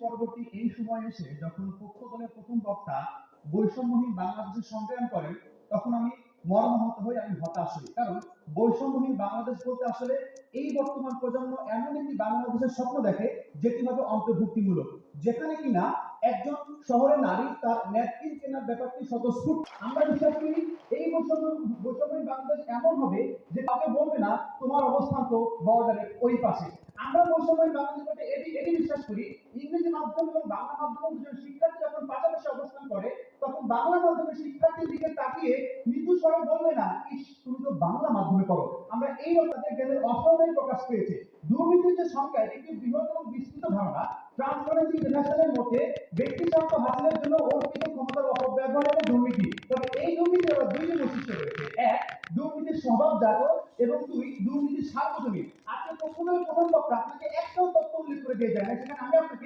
পরবর্তী এই সময় এসে যখন পক্ষ দলের প্রথম বক্তা বৈষম্যহীন বাংলাদেশের সংগ্রাম করেন তখন আমি মর্মাহত হই আমি হতাশ হই। কারণ বৈষম্যহীন বাংলাদেশ বলতে আসলে এই বর্তমান প্রজন্ম এমন একটি বাংলাদেশের স্বপ্ন দেখে, যেটি হবে অন্তর্ভুক্তিমূলক। যেখানে কিনা একজন শহরের নারী তার ন্যাপকিন কেনার ব্যাপারটি স্বতঃস্ফূর্ত। আমরা বিশ্বাস করি এই বৈষম্য, বৈষম্যহীন বাংলাদেশ এমন হবে যে তাকে বলবে না, তোমার অবস্থান তো বর্ডারের ওই পাশে। আমরা বৈষম্যহীন বাংলাদেশ এটি এটি বিশ্বাস করি। শিক্ষার্থী যখন পাশাপাশি অবস্থান করে, তখন বাংলা মাধ্যমে শিক্ষার্থীর দিকে তাকিয়ে মৃদু স্বরে বলবে না, ইস, তুমি তো বাংলা মাধ্যমে করো আমরা এই তাদের জ্ঞানের অসহদায় প্রকাশ পেয়েছে। দুর্নীতির যে সংখ্যায় একটি বৃহত্তম বিস্তৃত ধারণা। ট্রান্সপারেন্সি ইন্টারন্যাশনালের মধ্যে ব্যক্তি স্বার্থ হাসিলের জন্য অর্পিত ক্ষমতার অপব্যবহার এবং দুর্নীতি। তবে এই দুর্নীতি আবার দুইটি বৈশিষ্ট্য রয়েছে। এক, দুর্নীতির স্বভাবজাত এবং দুই, দুর্নীতির সার্বজনীন। আজকে কখনোই কোনো পক্ষ আপনাকে একটাও তথ্য উল্লেখ করে দিয়ে যায় না। সেখানে আমি আপনাকে